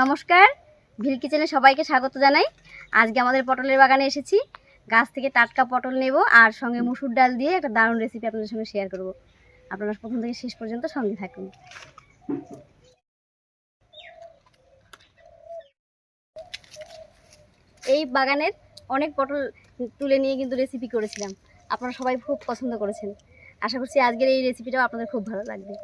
নমস্কার, ভিল কিচেনে সবাইকে স্বাগত জানাই। আজকে আমাদের পটলের বাগানে এসেছি। গাছ থেকে টাটকা পটল নেব আর সঙ্গে মুসুর ডাল দিয়ে একটা দারুণ রেসিপি আপনাদের সঙ্গে শেয়ার করব। আপনারা প্রথম থেকে শেষ পর্যন্ত সঙ্গে থাকুন। এই বাগানের অনেক পটল তুলে নিয়ে কিন্তু রেসিপি করেছিলাম। আপনারা সবাই খুব পছন্দ করেছেন। আশা করছি আজকের এই রেসিপিটাও আপনাদের খুব ভালো লাগবে।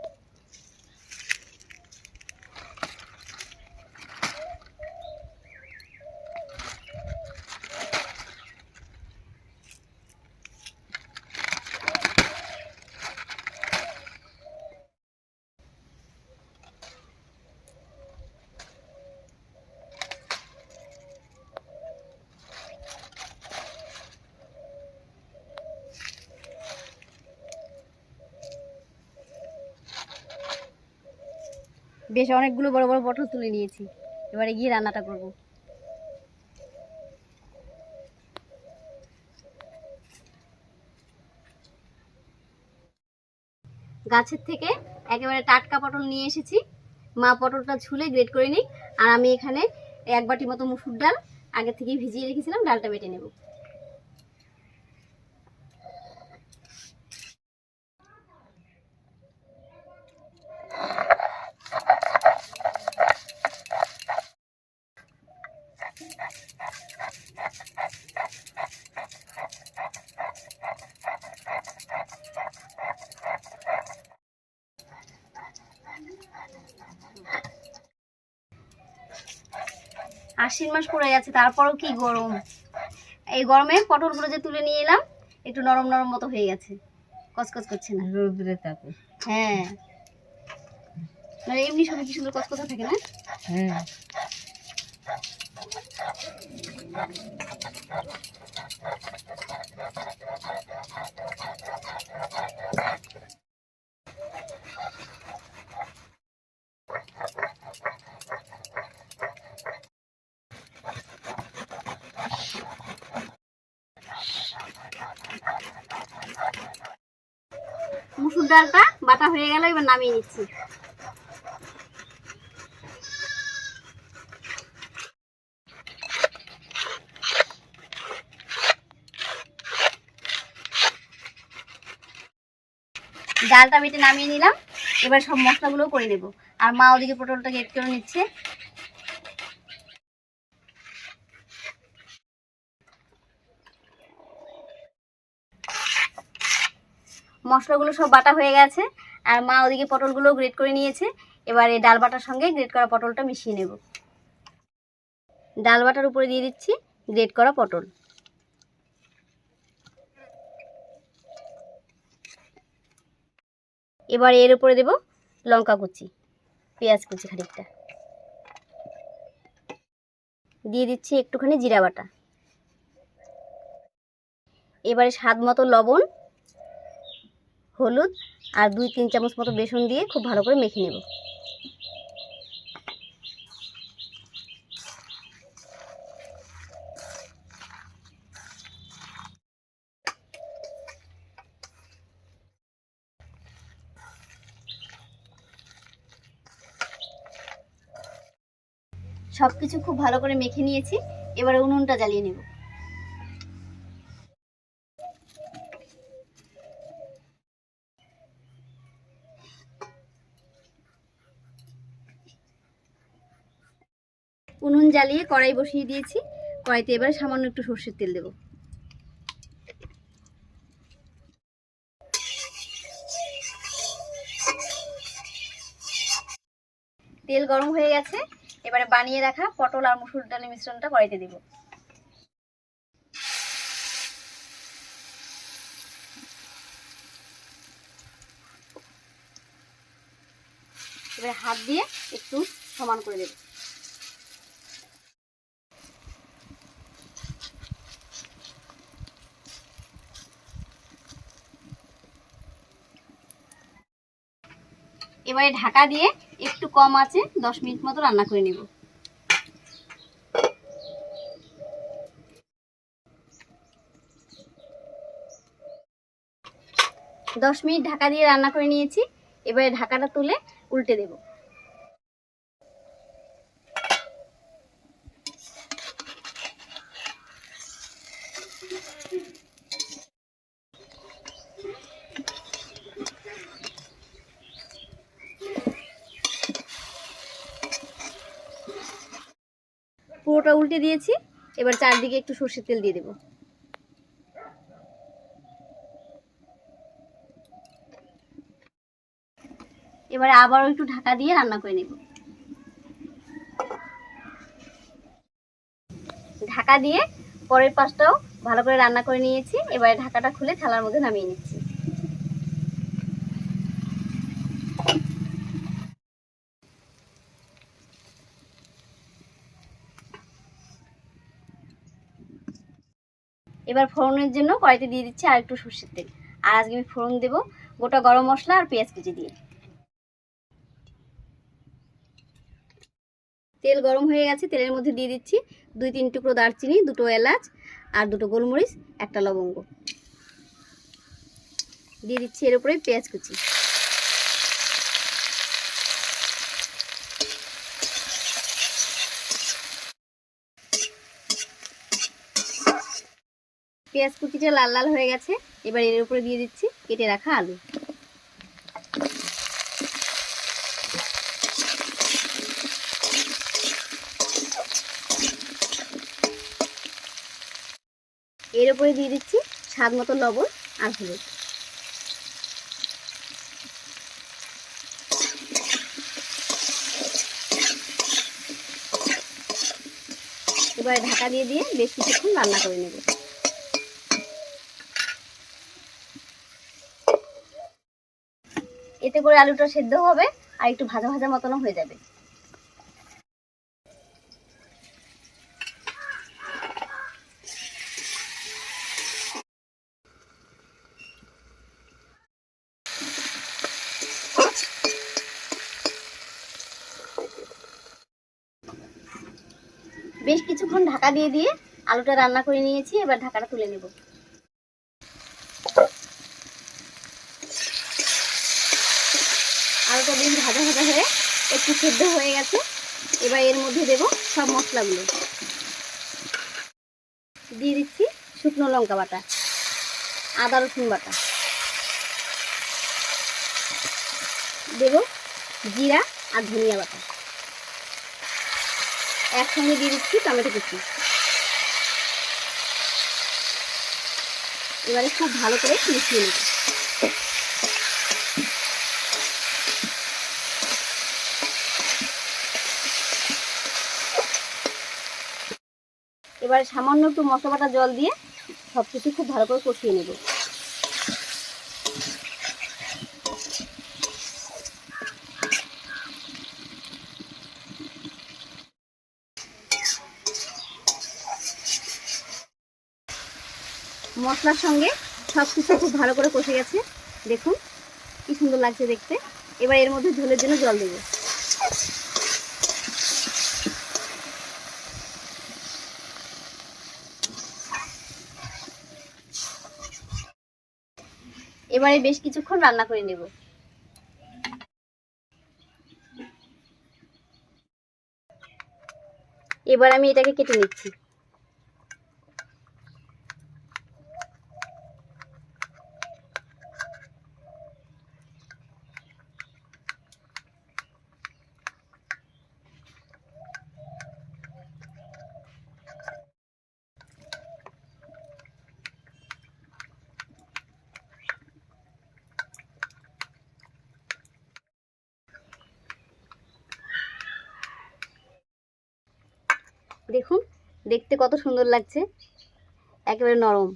বেশ অনেকগুলো বড় বড় পটল তুলে নিয়েছি। এবারে গিয়ে রান্নাটা করব। গাছের থেকে একেবারে টাটকা পটল নিয়ে এসেছি। মা পটলটা ছুলে গ্রেট করে নিই আর আমি এখানে এক বাটি মতো মুসুর ডাল আগে থেকেই ভিজিয়ে রেখেছিলাম, ডালটা বেটে নেব। আশ্বিন মাস পড়ে যাচ্ছে তারপরও কি গরম? এই গরমে পটলগুলো যে তুলে নিয়ে এলাম একটু নরম নরম মতো হয়ে গেছে। কচকচ করছে না। রোদ্রে থাকে হ্যাঁ। মানে এমনি সময় কি সুন্দর কচকচা থাকে না? হ্যাঁ মুসুর বাটা হয়ে গেল, এবার নামিয়ে নিচ্ছি। ডালটা বেটে নামিয়ে নিলাম, এবার সব মশলাগুলো করে নেব। আর মা ওদিকে পটলটা গেট করে নিচ্ছে। মশলাগুলো সব বাটা হয়ে গেছে। আর মা ওদিকে পটলগুলো গ্রেট করে নিয়েছে। এবার এই ডাল বাটার সঙ্গে গ্রেট করা পটলটা মিশিয়ে নেব। ডাল বাটার উপরে দিয়ে দিচ্ছি গ্রেট করা পটল। এবার এর উপরে দেব লঙ্কা কুচি, পেঁয়াজ কুচি খানিকটা। দিয়ে দিচ্ছি একটুখানি জিরা বাটা। এবারে স্বাদ মতো লবণ হলুদ আর দুই তিন চামচ মতো বেসন দিয়ে খুব ভালো করে মেখে নেব। সব কিছু খুব ভালো করে মেখে নিয়েছি। এবারে উনুনটা জ্বালিয়ে নেব। উনুন জ্বালিয়ে কড়াই বসিয়ে দিয়েছি। কড়াইতে এবার সামান্য একটু সর্ষের তেল দেব। তেল গরম হয়ে গেছে। এবারে বানিয়ে রাখা পটল আর মুসুর ডালের মিশ্রণটা কড়াইতে দেব। এবারে হাত দিয়ে একটু সমান করে দেব। এবারে ঢাকা দিয়ে একটু কম আছে, দশ মিনিট মতো রান্না করে নেব। দশ মিনিট ঢাকা দিয়ে রান্না করে নিয়েছি, এবারে ঢাকাটা তুলে উল্টে দেব। পুরোটা উল্টে দিয়েছি। এবার চারদিকে একটু সর্ষের তেল দিয়ে দেবো। এবারে আবারও একটু ঢাকা দিয়ে রান্না করে নেব। ঢাকা দিয়ে পরের পাশটাও ভালো করে রান্না করে নিয়েছি। এবারে ঢাকাটা খুলে থালার মধ্যে নামিয়ে নিচ্ছি। এবার ফোড়নের জন্য কড়াইতে দিয়ে দিচ্ছি আর একটু সর্ষের তেল। আর আজকে আমি ফোড়ন দেবো গোটা গরম মশলা আর পেঁয়াজ কুচি দিয়ে। তেল গরম হয়ে গেছে, তেলের মধ্যে দিয়ে দিচ্ছি দুই তিন টুকরো দারচিনি, দুটো এলাচ আর দুটো গোলমরিচ, একটা লবঙ্গ। দিয়ে দিচ্ছি এর উপরে পেঁয়াজ কুচি। পেঁয়াজ কুচিটা লাল লাল হয়ে গেছে। এবার এর উপরে দিয়ে দিচ্ছি কেটে রাখা আলু। এর উপরে দিয়ে দিচ্ছি স্বাদ মতো লবণ আর হলুদ। এবার ঢাকা দিয়ে দিয়ে বেশ কিছুক্ষণ রান্না করে নেব। এতে করে আলুটা সেদ্ধ হবে আর একটু ভাজা ভাজা মতনও হয়ে যাবে। বেশ কিছুক্ষণ ঢাকা দিয়ে দিয়ে আলুটা রান্না করে নিয়েছি, এবার ঢাকাটা তুলে নেব আলুটা বেশ ভাজা ভাজা হয়ে একটু সেদ্ধ হয়ে গেছে। এবার এর মধ্যে দেব সব মশলাগুলো। দিয়ে দিচ্ছি শুকনো লঙ্কা বাটা, আদা রসুন বাটা। দেব জিরা আর ধনিয়া বাটা। একসঙ্গে দিয়ে দিচ্ছি টমেটো কুচি। এবারে খুব ভালো করে মিশিয়ে নেব এবারে সামান্য একটু মশলা বাটা জল দিয়ে সব কিছু খুব ভালো করে কষিয়ে নেব। মশলার সঙ্গে সব কিছু খুব ভালো করে কষে গেছে। দেখুন, কি সুন্দর লাগছে দেখতে। এবার এর মধ্যে ঝোলের জন্য জল দেবো। এবারে বেশ কিছুক্ষণ রান্না করে নেব। এবার আমি এটাকে কেটে নিচ্ছি। দেখুন, দেখতে কত সুন্দর লাগছে। একেবারে নরম।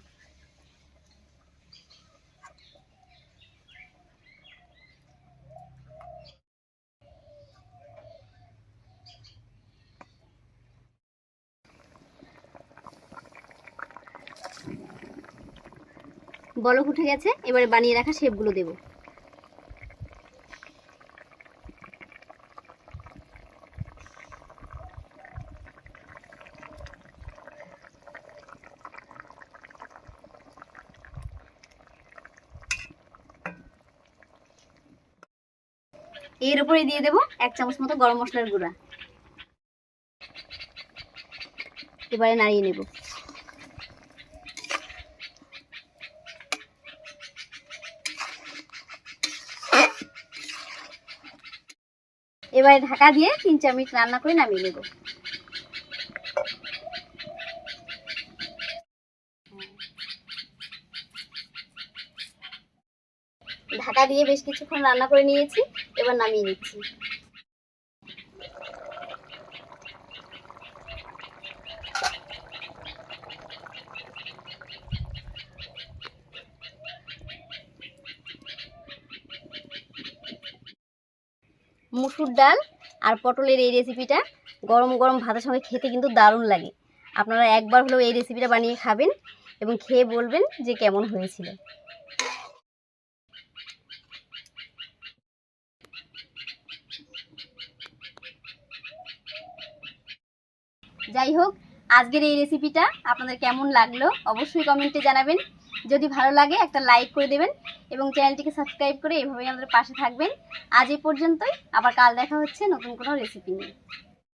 বলক উঠে গেছে, এবারে বানিয়ে রাখা শেপগুলো দেবো। এর উপরে দিয়ে দেবো এক চামচ মতো গরম মশলার গুঁড়া। এবারে নাড়িয়ে নেব। এবারে ঢাকা দিয়ে তিন চার মিনিট রান্না করে নামিয়ে নেব। ঢাকা দিয়ে বেশ কিছুক্ষণ রান্না করে নিয়েছি। এবার নামিয়ে নিচ্ছি। মুসুর ডাল আর পটলের এই রেসিপিটা গরম গরম ভাতের সঙ্গে খেতে কিন্তু দারুণ লাগে। আপনারা একবার হলেও এই রেসিপিটা বানিয়ে খাবেন এবং খেয়ে বলবেন যে কেমন হয়েছিল। যাই হোক, আজকের এই রেসিপিটা আপনাদের কেমন লাগল অবশ্যই কমেন্টে জানাবেন। যদি ভালো লাগে, একটা লাইক করে দেবেন এবং চ্যানেলটিকে সাবস্ক্রাইব করে এভাবেই আমাদের পাশে থাকবেন। আজ এই পর্যন্তই, আবার কাল দেখা হচ্ছে নতুন কোনো রেসিপি নিয়ে।